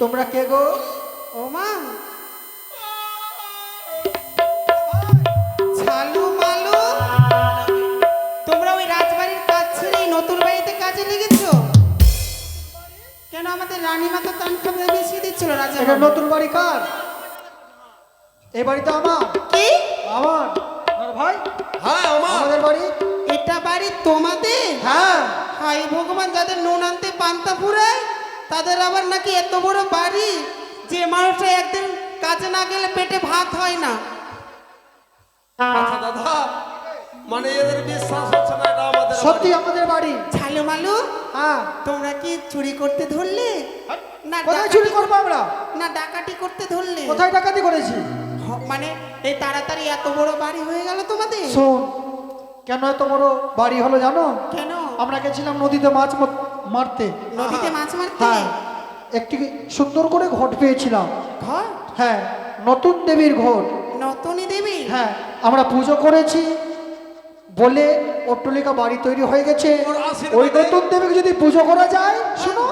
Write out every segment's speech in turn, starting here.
তোমরা কে গো? ও মা। মালু। তোমরা ওই রাজবাড়ির কাজ ছেড়ে নতুন বাড়িতে কাজে লেগেছো? কেন আমাদের রানীমা তো দিচ্ছিল রাজা এটা নতুন বাড়ি কার? এই বাড়িটা আমার। কি? আমার। আর ভাই? হ্যাঁ আমার। আমাদের বাড়ি? এটা বাড়ি তোমাদের? হ্যাঁ। হাই ভগবান যাদের নুন আনতে পান্তা ফুরায় তাদের আবার নাকি এত বড় বাড়ি যে মানুষটা একদিন কাজে না গেলে পেটে ভাত হয় না? আচ্ছা দাদা মানে এদের বিশ্বাস হচ্ছে না এটা আমাদের সত্যি আমাদের বাড়ি। ছালু মালু হ্যাঁ। তোমরা কি চুরি করতে ধরলে? না কোথায় চুরি করব আমরা? না ডাকাতি করতে ধরলে? কোথায় ডাকাতি করেছি? মানে এই তাড়াতাড়ি এত বড় বাড়ি হয়ে গেল তোমাদের? শোন কেন এত বড় বাড়ি হলো জানো? কেন? আমরা গেছিলাম নদীতে মাছ মারতে। নদীতে মাছ মারতে? হ্যাঁ একটি সুন্দর করে ঘট পেয়েছিলাম। ঘর হ্যাঁ নতুন দেবীর ঘট। নতুনই দেবী? হ্যাঁ আমরা পুজো করেছি বলে অট্টলিকা বাড়ি তৈরি হয়ে গেছে। ওই নতুন দেবীকে যদি পুজো করা যায় শোনো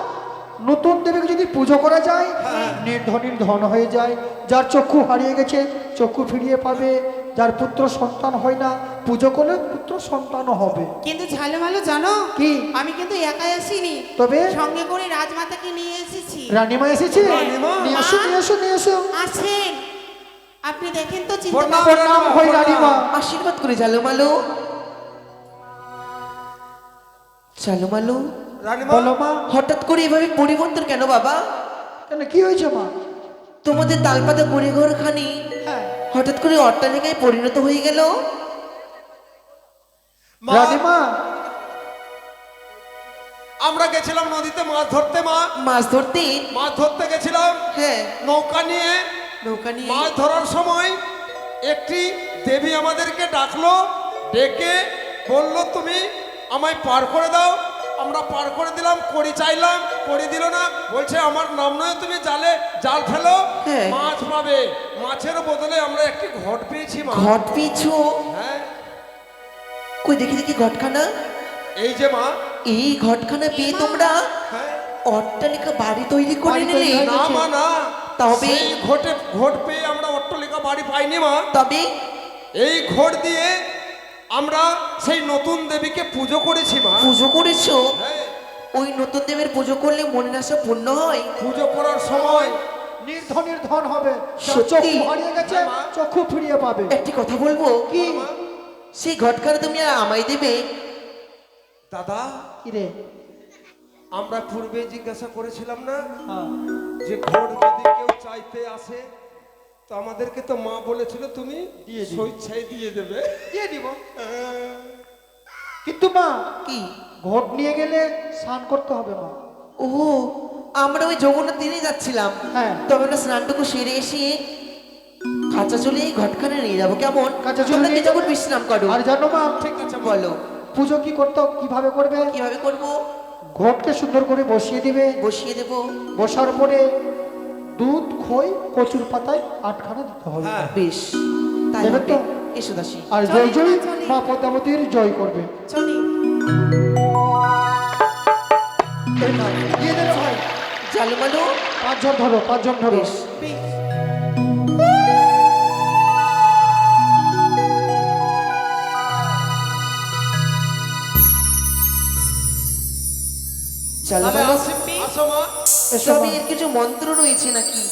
নতুন দেবীকে যদি পুজো করা যায় নির্ধনীর ধন হয়ে যায়। যার চক্ষু হারিয়ে গেছে চক্ষু ফিরিয়ে পাবে। যার পুত্র সন্তান হয় না পুজো করলে পুত্র সন্তানও হবে। কিন্তু ঝালে মালু জানো কি? আমি কিন্তু একাই আসিনি। তবে? সঙ্গে করে রাজমাতাকে নিয়ে এসেছি। রানীমা এসেছে? নিয়ে আসো নিয়ে আসো নিয়ে আসো আসেন। আপনি দেখেন তো চিন্তা প্রণাম, হয় রানীমা। আশীর্বাদ করে জালুমালু রানীমা। বলো মা। হঠাৎ করে এভাবে পরিবর্তন কেন বাবা? কেন কি হয়েছে মা? তোমাদের তালপাতা পরিঘর খানি হ্যাঁ। হঠাৎ করে অট্টালিকায় পরিণত হয়ে গেল। মা, আমরা গেছিলাম নদীতে মাছ ধরতে মা। মাছ ধরতে? মাছ ধরতে গেছিলাম। হ্যাঁ। নৌকা নিয়ে। নৌকা নিয়ে। মাছ ধরার সময় একটি দেবী আমাদেরকে ডাকলো ডেকে বলল তুমি আমায় পার করে দাও। আমরা পার করে দিলাম কড়ি চাইলাম করি দিল না। বলছে আমার নাম নয় তুমি জালে জাল ফেলো হ্যাঁ। মাছ পাবে। মাছের বদলে আমরা একটি ঘট পেয়েছি মা। ঘট পিছু হ্যাঁ। কই দেখি দেখি ঘটখানা? এই যে মা। এই ঘটখানা পেয়ে তোমরা হ্যাঁ। অট্টালিকা বাড়ি তৈরি করে নিলে। না মা না। তবে? ঘটে ঘট পেয়ে আমরা অট্টালিকা বাড়ি পাইনি মা। তবে এই ঘট দিয়ে আমরা সেই নতুন দেবীকে পুজো করেছি মা। পুজো করেছ? হ্যাঁ। ওই নতুন দেবের পুজো করলে মনের আশা পূর্ণ হয়? পুজো করার সময় নির্ধনের ধন হবে। সত্যি? চক্ষু হারিয়ে গেছে হ্যাঁ, মা। চক্ষু ফিরিয়ে পাবে। একটি কথা বলব? কি সেই ঘটখানা তুমি আর আমায় দেবে? দাদা? কি রে আমরা পূর্বে জিজ্ঞাসা করেছিলাম না হ্যাঁ। যে ঘট যদি কেউ চাইতে আসে তো আমাদেরকে তো মা বলেছিল তুমি দিয়ে। স্বেচ্ছায় দিয়ে দেবে। দিয়ে দিব। কিন্তু মা কি? ঘট নিয়ে গেলে স্নান করতে হবে মা। ও আমরা ওই জগন্নাথ দিনে যাচ্ছিলাম। হ্যাঁ। তবে আমরা স্নানটুকু সেরে এসে কাঁচা চলে এই ঘটখানা নিয়ে যাব কেমন? কাঁচা চুলে নিয়ে যাবে? বিশ্রাম করো। আর জানো মা ঠিক আছে বলো। পুজো কি করতে কীভাবে করবে? কীভাবে করব? ঘটকে সুন্দর করে বসিয়ে দিবে। বসিয়ে দেব। বসার পরে দুধ খই কচুর পাতায় আটখানা দিতে হবে। হ্যাঁ। বেশ তাই দেবে তো? এসো দাসী। আর জয় জয় মা, পদ্মাবতীর জয় করবে। চলি। দিয়ে দেবে ভাই। জালুমালু পাঁচজন ধরো পাঁচজন ধরো। তাহলে আসো মা। তবে। এর কিছু মন্ত্র রয়েছে নাকি?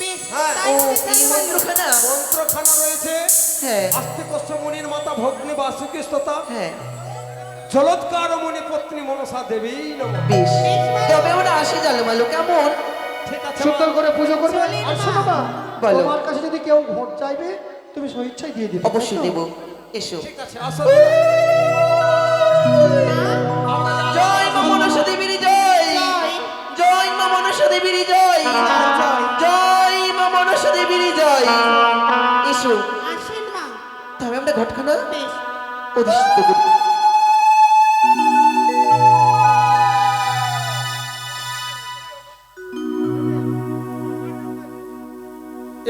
বেশ, হ্যাঁ। মন্ত্রখানা? রয়েছে। হ্যাঁ। আস্তিকস্য মুনির মাতা ভগ্নী বাসুকি হ্যাঁ। জলৎকার মুনি পত্নী মনসা দেবী বেশ। তবে ওরা আসে জালুমালু কেমন? সুন্দর করে পুজো করবে? আর শোনো মা বলো। তোমার কাছে যদি কেউ ভোট চাইবে তুমি স্বেচ্ছায় দিয়ে দিবে অবশ্যই? দেব। এসো। ঠিক আছে আসো। ঘটখানা অধিষ্ঠিত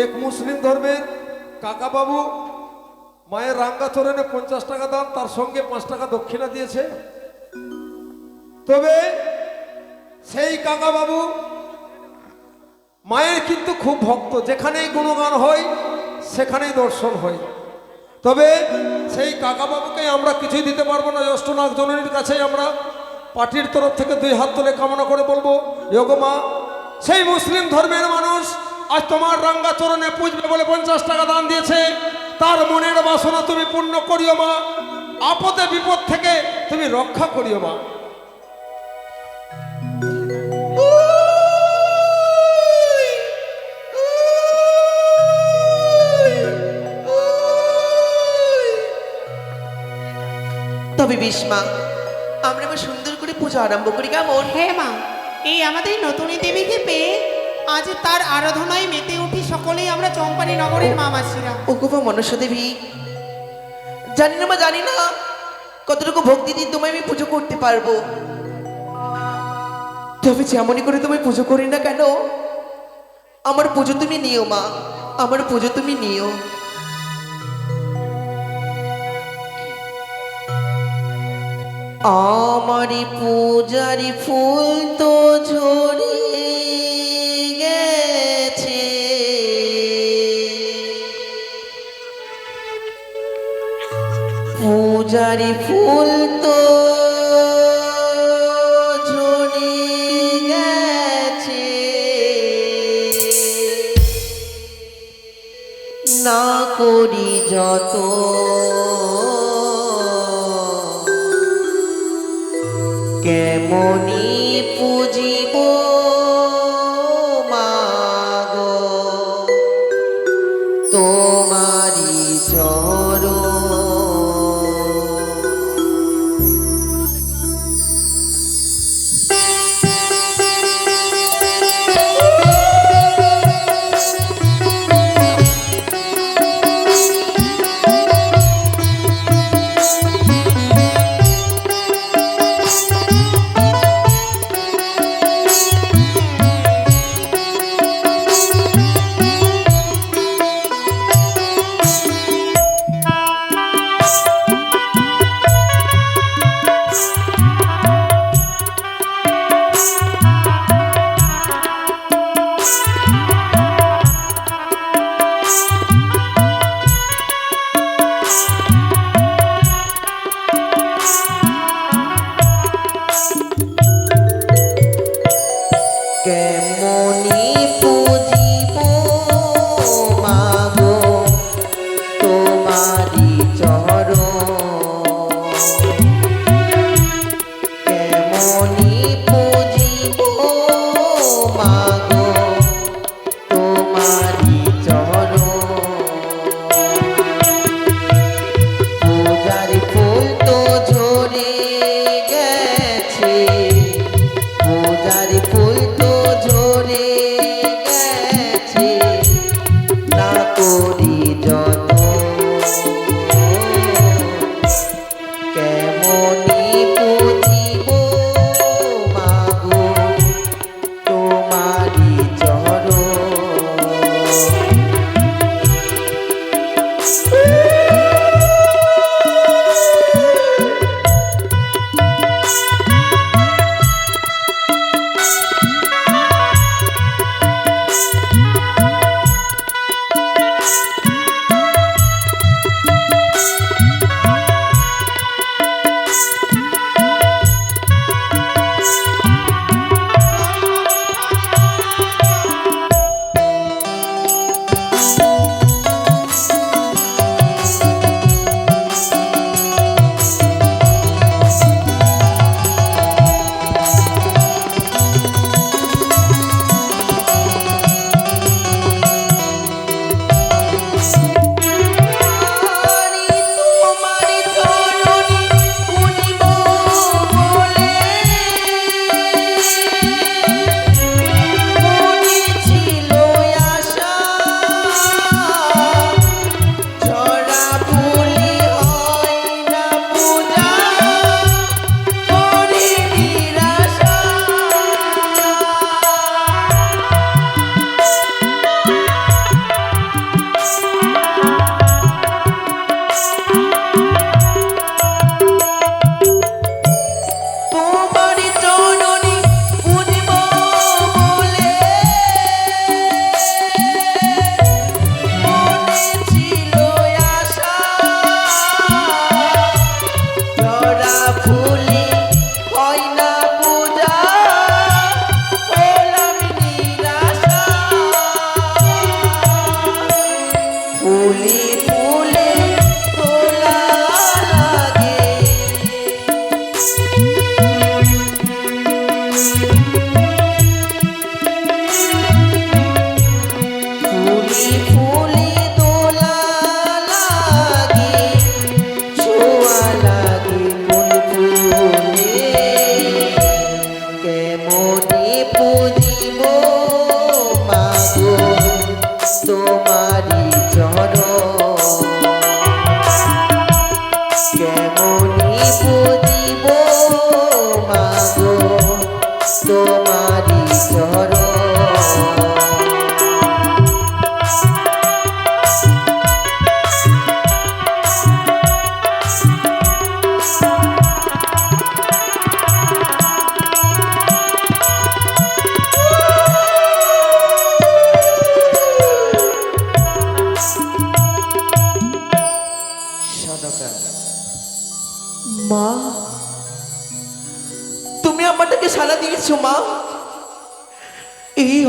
এক মুসলিম ধর্মের কাকা বাবু মায়ের রাঙ্গা চরণে পঞ্চাশ টাকা দাম তার সঙ্গে পাঁচ টাকা দক্ষিণা দিয়েছে। তবে সেই কাকা বাবু মায়ের কিন্তু খুব ভক্ত যেখানেই গুণগান হয় সেখানেই দর্শন হয়। তবে সেই কাকা বাবুকে আমরা কিছুই দিতে পারব না। জ্যেষ্ঠনাথ জননীর কাছেই আমরা পার্টির তরফ থেকে দুই হাত তুলে কামনা করে বলব, যোগ মা, সেই মুসলিম ধর্মের মানুষ আজ তোমার রাঙ্গা চরণে পুজবে বলে পঞ্চাশ টাকা দান দিয়েছে। তার মনের বাসনা তুমি পূর্ণ করিও মা। আপদে বিপদ থেকে তুমি রক্ষা করিও মা। তবে বিষ্মা আমরা এবার সুন্দর করে পুজো আরম্ভ করি কেমন? হ্যাঁ মা এই আমাদের নতুন দেবীকে পেয়ে আজ তার আরাধনায় মেতে উঠি সকলেই আমরা চম্পানি নগরের মা মাসিরা ও গোপা মনুষ্য দেবী। জানি না মা জানি না কতটুকু ভক্তি দিয়ে তোমায় আমি পুজো করতে পারব। তবে যেমনই করে তুমি পুজো করি না কেন আমার পুজো তুমি নিও মা আমার পুজো তুমি নিও। আমারি পূজারি ফুল তো ঝরে গেছে। পূজারি ফুল তো না করি যত কেমনি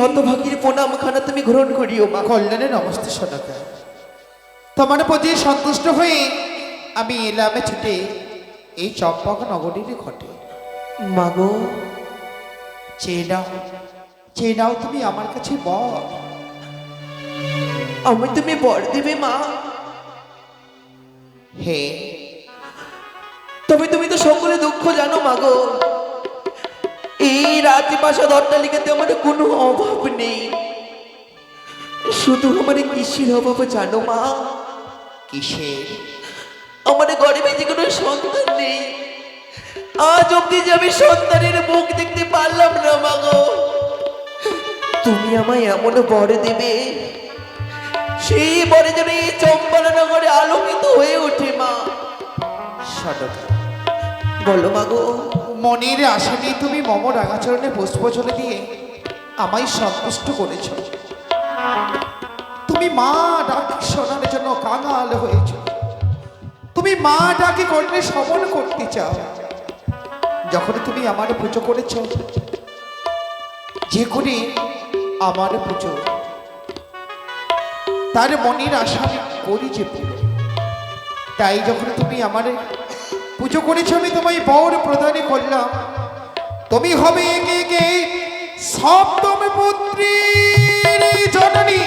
হতভাগীর প্রণাম খানা তুমি গ্রহণ করিও মা। কল্যাণের নমস্তে সোনাকা তোমার প্রতি সন্তুষ্ট হয়ে আমি এলামে ছুটে এই চম্পক নগরীর ঘটে। মাগো। চেয়ে নাও চেয়ে নাও তুমি আমার কাছে বল আমি তুমি বর দেবে মা। হে। তবে তুমি তো সকলে দুঃখ জানো মাগো। এই রাতে পাশা অট্টালিকাতে আমার কোনো অভাব নেই। শুধু আমার কিসের অভাব জানো মা? কিসের? আমার গরিবে যে কোনো সন্তান নেই। আজ অব্দি যে আমি সন্তানের মুখ দেখতে পারলাম না মাগো তুমি আমায় এমন বর দেবে, সেই বরে যেন এই চম্পালা নগরে আলোকিত হয়ে ওঠে মা। সদকা, বলো মাগো মনের আশা নিয়ে তুমি মম রাঙাচরণে পুষ্প দিয়ে আমায় সন্তুষ্ট করেছ। তুমি মা ডাকি শোনার জন্য কাঙাল হয়েছ। তুমি মা ডাকে করলে সমন করতে চাও। যখন তুমি আমার পুজো করেছ, যে করে আমার পুজো। তার মনের আশা করি যে তাই যখন তুমি আমার পুজো করেছি আমি তোমায় বর প্রদানে করলাম। তুমি হবে একে একে সপ্তম পুত্রী জননী।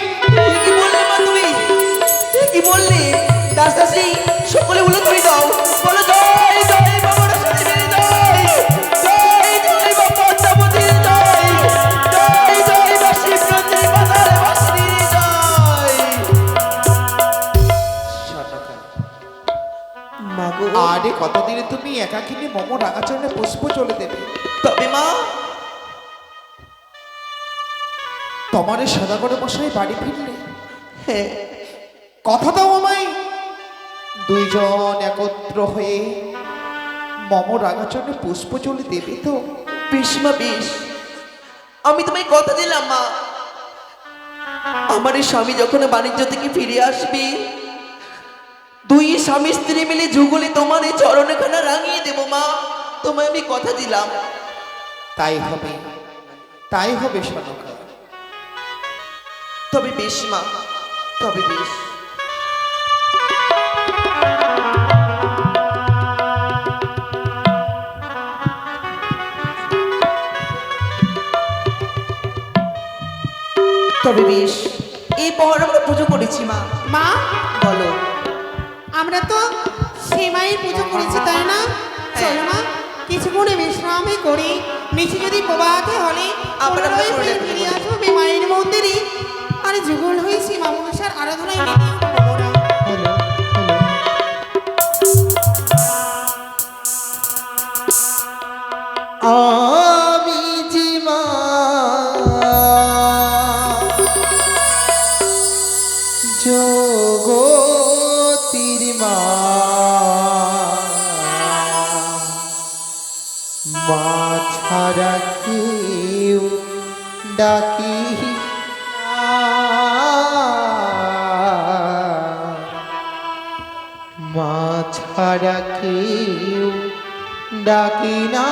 বাড়ি ফিরলে? হ্যাঁ। কথা দাও আমায় দুইজন একত্র হয়ে মম রাঙাচরণে পুষ্প চলে দেবে তো? বেশ মা বেশ। আমি তোমায় কথা দিলাম মা। আমার এই স্বামী যখন বাণিজ্য থেকে ফিরে আসবে দুই স্বামী স্ত্রী মিলে যুগলে তোমার এই চরণখানা রাঙিয়ে দেবো মা। তোমায় আমি কথা দিলাম। তাই হবে। তাই হবে সনকা। তবে বেশ মা তবে বেশ। তবে বেশ এই পর আমরা পুজো করেছি মা। মা? বলো। আমরা তো সেমাই পুজো করেছি তাই না? চলো মা কিছুক্ষণে বিশ্রামই করি। নিচে যদি প্রবাহতে হলে আমরা ফিরে। আসব মায়ের মন্দিরে। রাখি মা না।